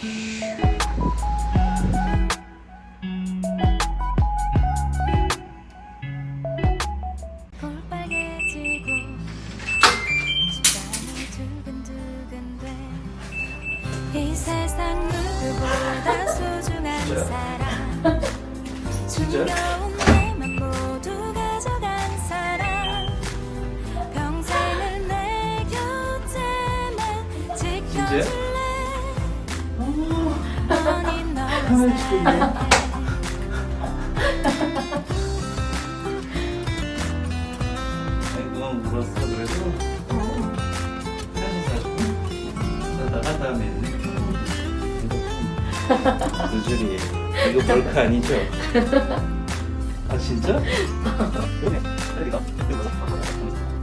이 세상 누구보다 소중한 사람. 숨겨온 내맘 모두 가져간 사람. 평생을 내 곁에만 지켜줄 사랑해 아니 그만 울었어 그래도. 사진 사주고 나 나간 다음에 했네 두 줄이 이거 몰카 아니죠? 아 진짜? 그래. 빨리 가. 잠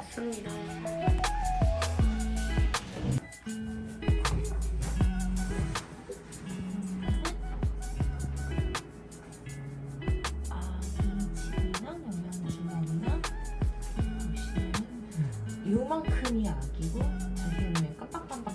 왔습니다. 질이랑 영양주머니나? 보시면 요만큼이 아기고 자기 보면 깜빡깜빡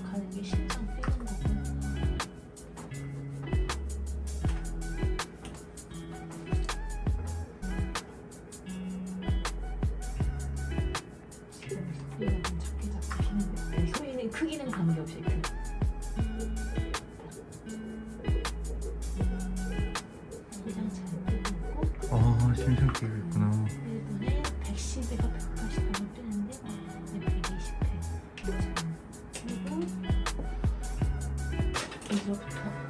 있고 아 심장 뛰고 있구나. 일본에 110에가 180 정도 뜨는데 120회. 그리고 여기서부터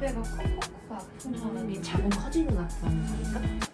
아랫배가. 컥컥 아픈 이게 자궁 커지는 아프다는 거니까